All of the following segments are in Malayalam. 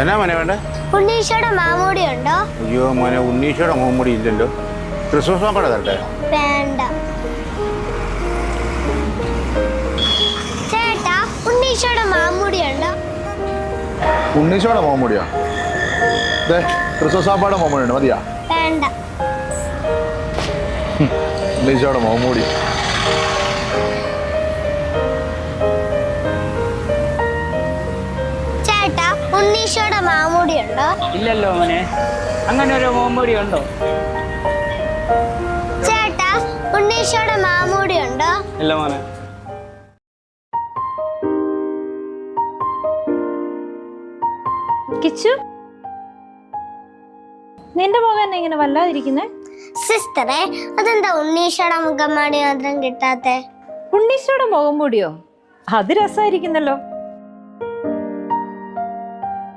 എന്നാ മോനെ വേണ്ട? ഉണ്ണീഷയുടെ മാമൂടി ഉണ്ടോ? അയ്യോ മോനെ ഉണ്ണീഷയുടെ മാമൂടി ഇല്ലല്ലോ. ക്രിസ്മസ് പാപ്പടെ തരട്ടെ? വേണ്ട. ചേട്ടാ ഉണ്ണീഷയുടെ മാമൂടി ഉണ്ടോ? ഉണ്ണീശോടെ മോമുടിയാ? ദേ ക്രിസ്മസ് മാമൂടി ഉണ്ട് മതിയാ? വേണ്ട. ഉണ്ണീഷയുടെ മോമുടി. ഉണ്ണീഷയുടെ മാമൂടി ഉണ്ടോ ഇല്ലല്ലോ മോനെ. അങ്ങനെ ഒരു മാമൂടി ഉണ്ടോ ചേട്ടാ ഉണ്ണീഷയുടെ മാമൂടി ഉണ്ടോ ഇല്ല മോനെ. കിച്ചു നിന്റെ മുഖം ഇങ്ങനെ വല്ലാതിരിക്കുന്നേ? സിസ്റ്ററെ അതെന്താ ഉണ്ണീഷയുടെ മുഖം മാണി മാത്രം കിട്ടാത്തെ? ഉണ്ണീഷയുടെ മുഖം മൂടിയോ? അത് രസമായിരിക്കുന്നല്ലോ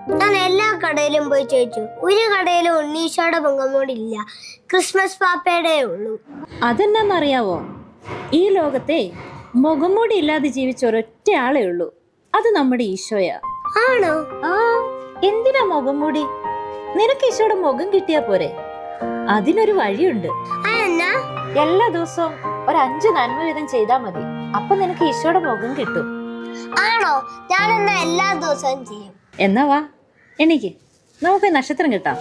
ഞാൻ എല്ലാ കടയിലും പോയി ചോദിച്ചു. ഒരു കടയിലും ഉണ്ണീഷയുടെ പൊങ്കമോടില്ല ക്രിസ്മസ് പാപ്പയുടെ ഉള്ളൂ. അതെന്നാന്നറിയാവോ? ഈ ലോകത്തെ മുഖംമൂടി ഇല്ലാതെ ജീവിച്ച ഒരൊറ്റ ആളേ ഉള്ളൂ. അത് നമ്മുടെ ഈശോയാ. ആണോ? ആ എന്തിനാ മുഖംമൂടി? നിനക്ക് ഈശോയുടെ മുഖം കിട്ടിയാ പോരെ. അതിനൊരു വഴിയുണ്ട്. എല്ലാ ദിവസവും ഒരു അഞ്ച് നന്മ വീതം ചെയ്താ മതി. അപ്പൊ നിനക്ക് ഈശോയുടെ മുഖം കിട്ടും. ആണോ? ഞാൻ എന്നാ എല്ലാ ദിവസവും ചെയ്യും. എന്നാ വാ. എണീക്ക്. നമുക്ക് നക്ഷത്രം കിട്ടാം.